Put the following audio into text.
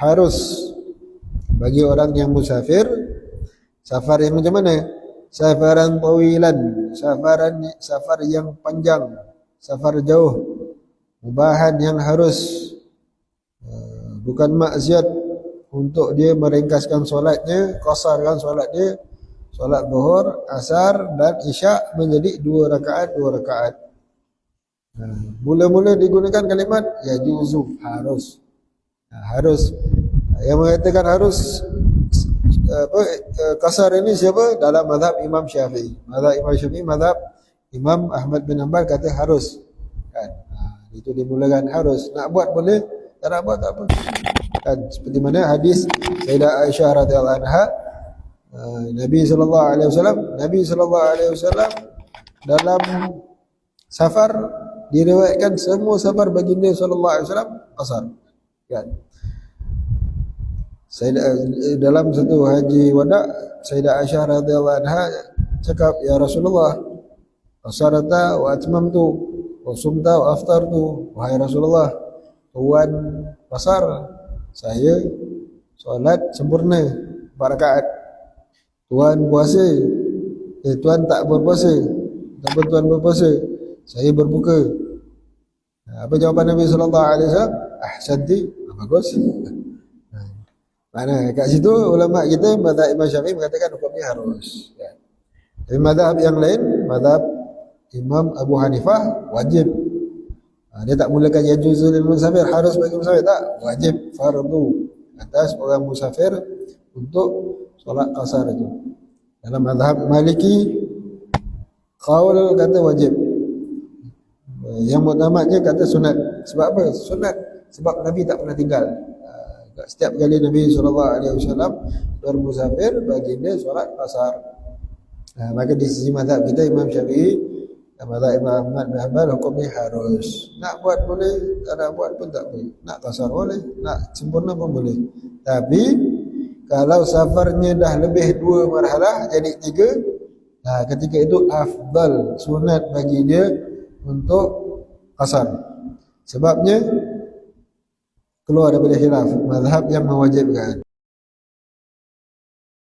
harus. Bagi orang yang musafir safar yang macam mana? Safaran tawilan safaran safar yang panjang safar jauh mubahan yang harus. Uh, bukan maksiat untuk dia meringkaskan solatnya kasarkan solat dia solat zuhur asar dan isyak menjadi dua rakaat dua rakaat. Ha, mula-mula digunakan kalimat ya juzu harus. ha, harus yang mengatakan harus apa eh, kasar ini siapa? Dalam mazhab Imam Syafi'i. Mazhab Imam Syafi'i mazhab Imam Ahmad bin Hanbal kata harus. Kan? Ha, itu dimulakan harus. Nak buat boleh tak nak buat tak apa. Kan? Seperti mana hadis Sayyidah Aisyah radhiyallahu anha uh, Nabi sallallahu alaihi wasallam Nabi sallallahu alaihi wasallam dalam safar diriwayatkan semua safar baginda sallallahu alaihi wasallam qasar kan? Sayyidah, eh, dalam satu haji wada Sayyidah Aisyah radhiyallahu anha cakap ya Rasulullah qasarata wa atmamtu wa sumta wa aftartu wahai Rasulullah tuan pasar saya solat sempurna empat rakaat tuan puasa eh tuan tak berpuasa ataupun tuan berpuasa saya berbuka. Apa jawapan Nabi sallallahu alaihi wasallam? Ahsanti bagus. Mana kat situ ulama kita mazhab Imam Syafi'i mengatakan hukumnya harus ya. tapi mazhab yang lain mazhab Imam Abu Hanifah wajib. Ha, dia tak mulakan ya juzul musafir harus bagi musafir. Tak wajib fardu atas orang musafir untuk solat qasar itu. Dalam mazhab Maliki qaul kata wajib. Yang mutamadnya kata sunat. Sebab apa? Sunat sebab Nabi tak pernah tinggal. Ah, setiap kali Nabi SAW bermusafir baginda solat qasar ha, maka di sisi mazhab kita Imam Syafi'i mazhab Imam Ahmad bin Hanbal hukumnya harus. Nak buat boleh tak nak buat pun tak boleh. Nak qasar boleh nak sempurna pun boleh. Tapi kalau safarnya dah lebih dua marhalah jadi tiga nah ketika itu afdal sunat bagi dia untuk qasar sebabnya Flora bila khilafu madhhabi ama gani?